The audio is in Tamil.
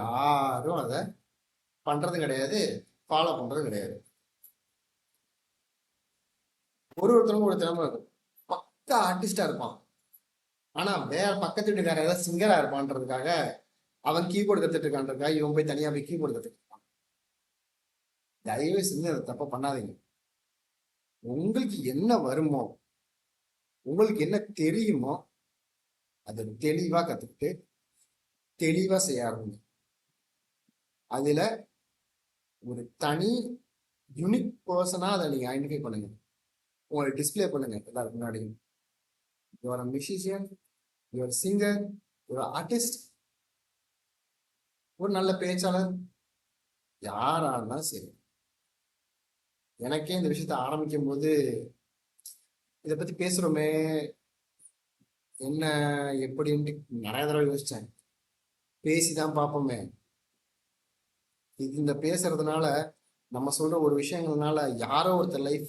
யாரும் அதை பண்றது கிடையாது ஃபாலோ பண்றது கிடையாது. ஒரு ஒருத்தருக்கும் ஒரு திறமை இருக்கும். பக்கா ஆர்டிஸ்டா இருப்பான். ஆனா வேற பக்கத்து வீட்டுக்கார ஏதாவது சிங்கரா இருப்பான்றதுக்காக அவன் கீபோர்டு கத்துட்டு இருக்கான்றதுக்காக இவன் போய் தனியா போய் கீபோர்டு கத்துட்டு தயவு செஞ்சு அதை தப்ப பண்ணாதீங்க. உங்களுக்கு என்ன வருமோ உங்களுக்கு என்ன தெரியுமோ அதை தெளிவா கத்துக்கிட்டு தெளிவா செய்ய ஆரம்பிங்க. அதுல ஒரு தனி யூனிக் பர்சனா அதை நீங்க ஐடென்டிஃபை பண்ணுங்க. உங்களை டிஸ்பிளே பண்ணுங்க எல்லாருக்கு முன்னாடியும். Your musician your singer your artist ஒரு நல்ல பேச்சாளர். யாரா இருந்தாலும் சரி. எனக்கே இந்த விஷயத்த ஆரம்பிக்கும் போது இதை பத்தி பேசுறோமே. என்ன எப்படின்ட்டு நிறைய தடவை யோசிச்சேன். பேசிதான் பார்ப்போமே. இந்த பேசுறதுனால நம்ம சொல்ற ஒரு விஷயங்கள்னால யாரோ ஒருத்தர் லைஃப்